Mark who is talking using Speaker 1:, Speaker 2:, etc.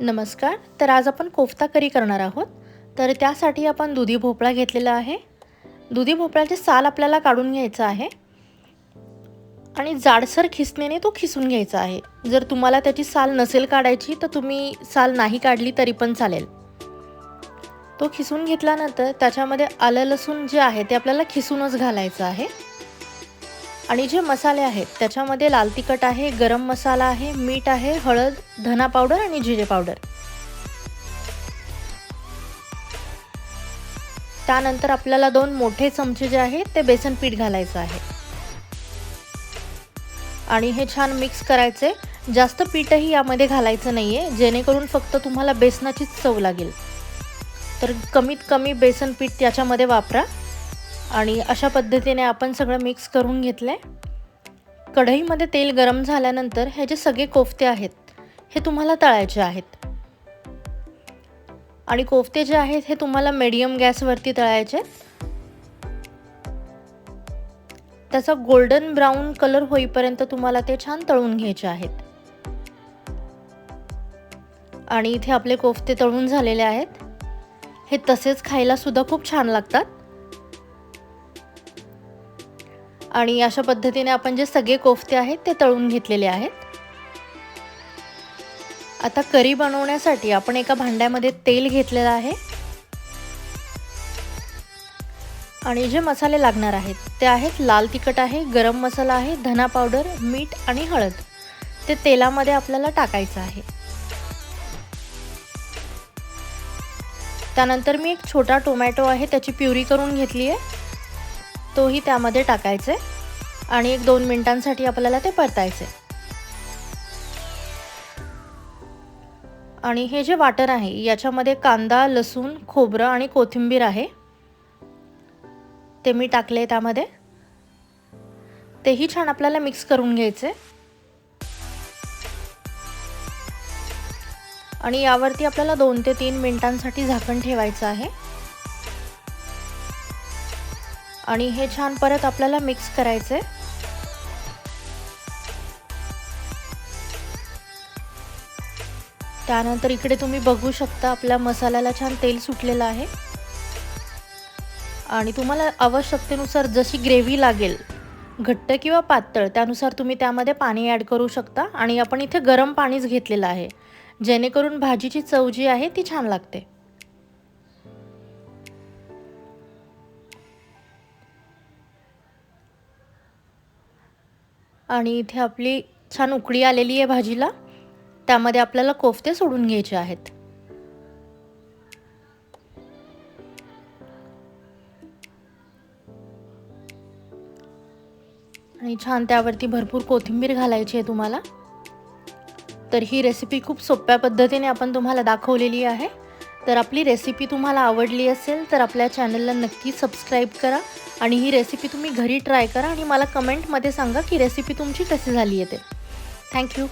Speaker 1: नमस्कार तर आज आपण कोफ्ता करी करणार आहोत. तर त्यासाठी आपण दुधी भोपळा घेतलेला आहे. दुधी भोपळ्याचे साल आपल्याला काढून घ्यायचं आहे. आणि जाडसर खिसणीने तो खिसून घ्यायचा आहे. जर तुम्हाला त्याची साल नसेल काढायची तर तुम्ही साल नाही काढली तरी पण चालेल. तो खिसून घेतल्यानंतर त्याच्यामध्ये आलं लसूण जे आहे ते आपल्याला खिसूनच घालायचं आहे. आणि जे मसाले आहेत त्याच्यामध्ये लाल तिखट आहे गरम मसाला आहे मीठ आहे हळद धना पावडर आणि जिरे पावडर. त्यानंतर आपल्याला दोन मोठे चमचे जे आहेत ते बेसन पीठ घालायचं आहे. आणि हे छान मिक्स करायचे. जास्त पीठही यामध्ये घालायचं नाही आहे जेणेकरून फक्त तुम्हाला बेसनाचीच चव लागेल. तर कमीत कमी बेसन पीठ त्याच्यामध्ये वापरा. आणि अशा पद्धतीने आपण सगळं मिक्स करून घेतलं आहे कढईमध्ये तेल गरम झाल्यानंतर हे जे सगळे कोफ्ते आहेत हे तुम्हाला तळायचे आहेत. आणि कोफ्ते जे आहेत हे तुम्हाला मीडियम गॅसवरती तळायचे. त्याचा गोल्डन ब्राऊन कलर होईपर्यंत तुम्हाला ते छान तळून घ्यायचे आहेत. आणि इथे आपले कोफ्ते तळून झालेले आहेत. हे तसेच खायला सुद्धा खूप छान लागतात. आणि अशा पद्धतीने आपण जे सगळे कोफ्ते आहेत ते तळून घेतलेले आहेत. आता करी बनवण्यासाठी आपण एका भांड्यामध्ये तेल घेतलेलं आहे. आणि जे मसाले लागणार आहेत ते आहेत लाल तिखट आहे गरम मसाला आहे धना पावडर मीठ आणि हळद. ते तेलामध्ये आपल्याला टाकायचं आहे. त्यानंतर मी एक छोटा टोमॅटो आहे त्याची प्युरी करून घेतली आहे. तोही त्यामध्ये टाकायचे आणि एक दोन मिनिटांसाठी आपल्याला ते परतायचे. आणि हे जे वाटण आहे याच्यामध्ये कांदा लसूण खोबरं आणि कोथिंबीर आहे. ते मी टाकले त्यामध्ये. तेही छान आपल्याला मिक्स करून घ्यायचे. आणि यावरती आपल्याला दोन ते तीन मिनिटांसाठी झाकण ठेवायचं आहे. आणि हे छान परत आपल्याला मिक्स करायचे त्यानंतर इकडे तुम्ही बघू शकता आपल्या मसाल्याला छान तेल सुटलेलं आहे. आणि तुम्हाला आवश्यकतेनुसार जशी ग्रेव्ही लागेल घट्ट किंवा पातळ त्यानुसार तुम्ही त्यामध्ये पाणी ॲड करू शकता. आणि आपण इथे गरम पाणीच घेतलेलं आहे. जेणेकरून भाजीची चव जी आहे ती छान लागते. आणि इथे आपली छान उकळी आलेली आहे भाजीला. त्यामध्ये आपल्याला कोफते सोडून घ्यायचे आहेत. आणि छान त्यावरती भरपूर कोथिंबीर घालायची आहे तुम्हाला. तर ही रेसिपी खूप सोप्या पद्धतीने आपण तुम्हाला दाखवलेली आहे. तर आपली रेसिपी तुम्हाला आवडली असेल तर आपल्या चॅनलला नक्की सबस्क्राईब करा आणि ही रेसिपी तुम्ही घरी ट्राय करा आणि मला कमेंटमध्ये सांगा की रेसिपी तुमची कशी झाली आहे ते. थँक्यू